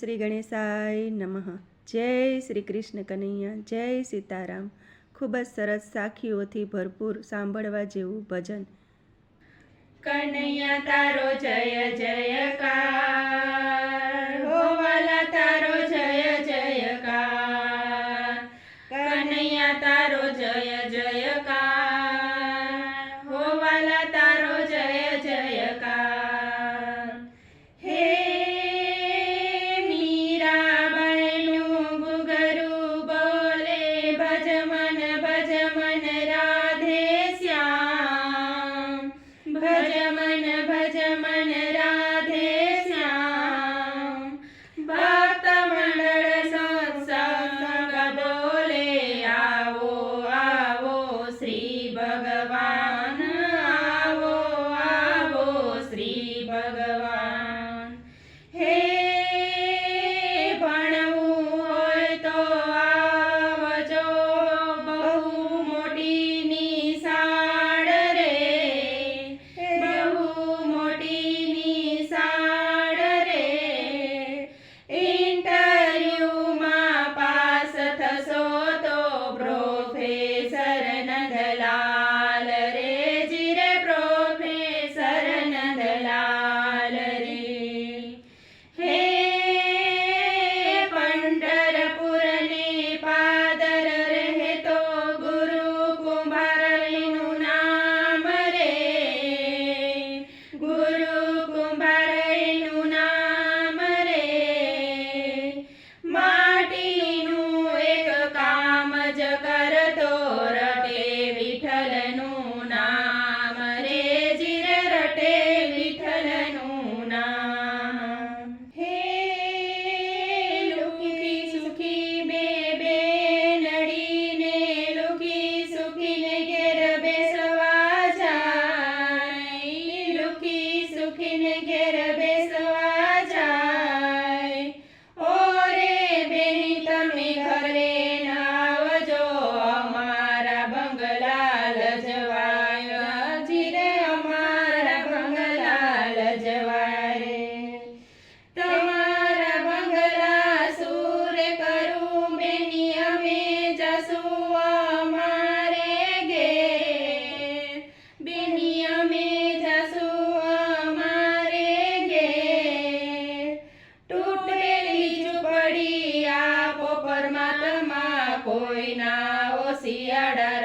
શ્રી ગણેશાય નમઃ. જય શ્રી કૃષ્ણ કનૈયા, જય સીતારામ. ખૂબ જ સરસ સાખીઓથી ભરપૂર સાંભળવા જેવું ભજન. કનૈયા તારો જય જય કા பசியடை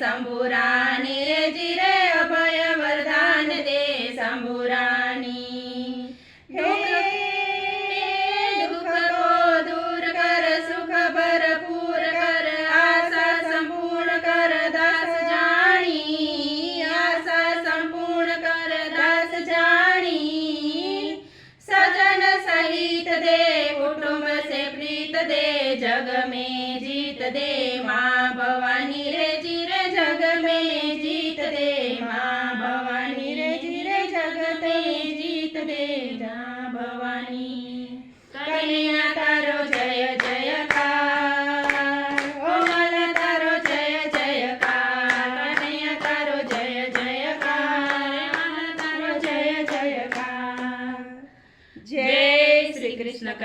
शंभुराणी जिरे अभय वरदान दे शंभुराणी दुःख को सुख भरपूर कर दास जाणी. आशा संपूर्ण कर दास जाणी. सजन सहित दे कुटुंब से प्रीत दे जग में जीत दे मा